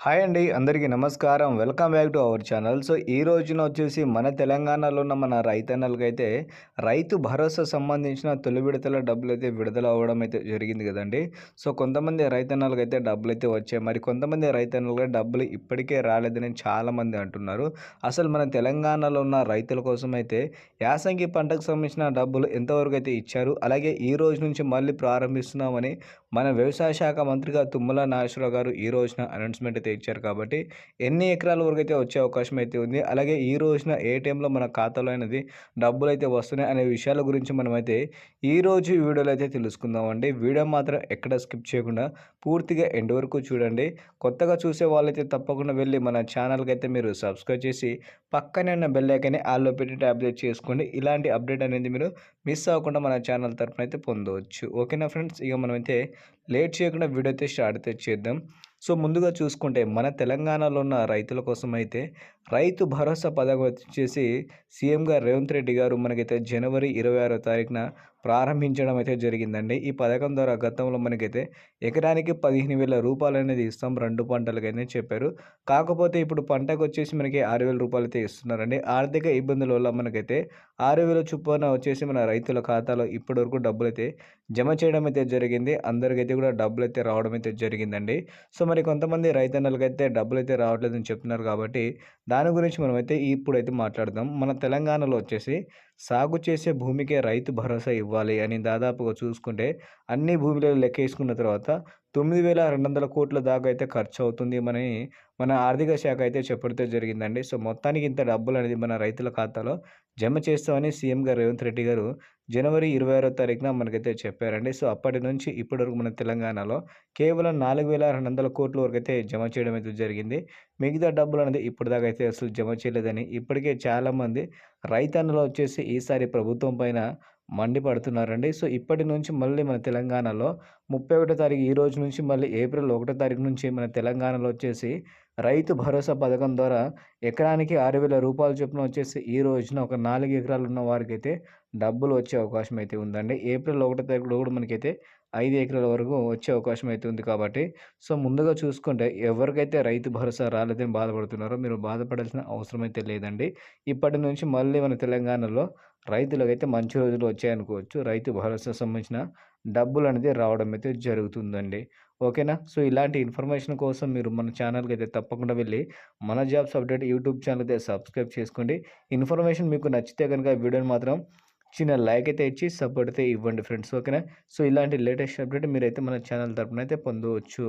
Hi అండి అందరికీ నమస్కారం. Welcome back to our channel. So ఈ రోజున వచ్చేసి మన తెలంగాణలో ఉన్న మన రైతన్నలకైతే రైతు భరోసా సంబంధించిన తొలి విడతల డబ్బులు అయితే విడుదల అవ్వడం అయితే జరిగింది కదండి. సో కొంతమంది రైతన్నలకు అయితే డబ్బులు అయితే వచ్చాయి. మరి కొంతమంది రైతన్నలకు డబ్బులు ఇప్పటికే రాలేదని చాలామంది అంటున్నారు. అసలు మన తెలంగాణలో ఉన్న రైతుల కోసం అయితే యాసంగి పంటకు సంబంధించిన డబ్బులు ఎంతవరకు అయితే ఇచ్చారు? అలాగే ఈ రోజు నుంచి మళ్ళీ ప్రారంభిస్తున్నామని మన వ్యవసాయ శాఖ మంత్రిగా తుమ్మల నాగేశ్వరరావు గారు ఈ రోజున అనౌన్స్మెంట్ అయితే ఇచ్చారు కాబట్టి ఎన్ని ఎకరాల వరకు అయితే వచ్చే అవకాశం అయితే ఉంది. అలాగే ఈ రోజున ఏ టైంలో మన ఖాతాలో అనేది డబ్బులు అయితే వస్తున్నాయి అనే విషయాల గురించి మనమైతే ఈ రోజు వీడియోలో అయితే తెలుసుకుందామండి. వీడియో మాత్రం ఎక్కడ స్కిప్ చేయకుండా పూర్తిగా ఎండ్ వరకు చూడండి. కొత్తగా చూసే వాళ్ళైతే తప్పకుండా వెళ్ళి మన ఛానల్కి అయితే మీరు సబ్స్క్రైబ్ చేసి పక్కనే ఉన్న బెల్ ఆల్లో పెట్టి ట్యాబ్లెట్ చేసుకోండి. ఇలాంటి అప్డేట్ అనేది మీరు మిస్ అవ్వకుండా మన ఛానల్ తరఫున అయితే పొందవచ్చు. ఓకేనా ఫ్రెండ్స్? ఇక మనమైతే లేట్ చేయకుండా వీడియో అయితే స్టార్ట్ అయితే చేద్దాం. సో ముందుగా చూసుకుంటే మన తెలంగాణలో ఉన్న రైతుల కోసం అయితే రైతు భరోసా పథకం వచ్చేసి సీఎంగా రేవంత్ రెడ్డి గారు మనకైతే జనవరి ఇరవై ఆరో తారీఖున ప్రారంభించడం అయితే జరిగిందండి. ఈ పథకం ద్వారా గతంలో మనకైతే ఎకరానికి పదిహేను వేల రూపాయలు అనేది ఇస్తాం. రెండు పంటలకైతే చెప్పారు. కాకపోతే ఇప్పుడు పంటకు వచ్చేసి మనకి ఆరు వేల రూపాయలు అయితే ఇస్తున్నారండి. ఆర్థిక ఇబ్బందుల వల్ల మనకైతే ఆరు వేల చొప్పున వచ్చేసి మన రైతుల ఖాతాలో ఇప్పటివరకు డబ్బులు అయితే జమ చేయడం అయితే జరిగింది. అందరికైతే కూడా డబ్బులు అయితే రావడం అయితే జరిగిందండి. సో మరి కొంతమంది రైతన్నలకైతే డబ్బులు అయితే రావట్లేదని చెప్తున్నారు కాబట్టి దాని గురించి మనమైతే ఇప్పుడైతే మాట్లాడదాం. మన తెలంగాణలో వచ్చేసి సాగు చేసే భూమికే రైతు భరోసా ఇవ్వాలి అని దాదాపుగా చూసుకుంటే అన్ని భూమిలో లెక్కేసుకున్న తర్వాత తొమ్మిది వేల రెండు వందల కోట్ల దాకా అయితే ఖర్చు అవుతుంది మన మన ఆర్థిక శాఖ అయితే చెప్పడితే జరిగిందండి. సో మొత్తానికి ఇంత డబ్బులు అనేది మన రైతుల ఖాతాలో జమ చేస్తామని సీఎం గారు రేవంత్ రెడ్డి గారు జనవరి ఇరవై ఆరో తారీఖున మనకైతే చెప్పారండి. సో అప్పటి నుంచి ఇప్పటి వరకు మన తెలంగాణలో కేవలం నాలుగు వేల రెండు వందల కోట్ల వరకు అయితే జమ చేయడం అయితే జరిగింది. మిగతా డబ్బులు అనేది ఇప్పటిదాకా అయితే అసలు జమ చేయలేదని ఇప్పటికే చాలామంది రైతన్నలు వచ్చేసి ఈసారి ప్రభుత్వం పైన మండిపడుతున్నారండి సో ఇప్పటి నుంచి మళ్ళీ మన తెలంగాణలో ముప్పై ఒకటో తారీఖు ఈ రోజు నుంచి మళ్ళీ ఏప్రిల్ ఒకటో తారీఖు నుంచి మన తెలంగాణలో వచ్చేసి రైతు భరోసా పథకం ద్వారా ఎకరానికి ఆరు వేల రూపాయల చొప్పున వచ్చేసి ఈ రోజున ఒక నాలుగు ఎకరాలు ఉన్న వారికి అయితే డబ్బులు వచ్చే అవకాశం అయితే ఉందండి. ఏప్రిల్ ఒకటో తారీఖులో కూడా మనకైతే ఐదు ఎకరాల వరకు వచ్చే అవకాశం అయితే ఉంది కాబట్టి సో ముందుగా చూసుకుంటే ఎవరికైతే రైతు భరోసా రాలేదని బాధపడుతున్నారో మీరు బాధపడాల్సిన అవసరం అయితే లేదండి. ఇప్పటి నుంచి మళ్ళీ మన తెలంగాణలో రైతులకైతే మంచి రోజులు వచ్చాయనుకోవచ్చు. రైతు భరోసా సంబంధించిన డబ్బులు అనేది రావడం అయితే జరుగుతుందండి. ఓకేనా? సో ఇలాంటి ఇన్ఫర్మేషన్ కోసం మీరు మన ఛానల్కి అయితే తప్పకుండా వెళ్ళి మన జాబ్స్ అప్డేట్ యూట్యూబ్ ఛానల్ అయితే సబ్స్క్రైబ్ చేసుకోండి. ఇన్ఫర్మేషన్ మీకు నచ్చితే కనుక వీడియోని మాత్రం చిన్న లైక్ అయితే ఇచ్చి సపోర్ట్ అయితే ఇవ్వండి ఫ్రెండ్స్. ఓకేనా? సో ఇలాంటి లేటెస్ట్ అప్డేట్ మీరైతే మన ఛానల్ తరపున అయితే పొందవచ్చు.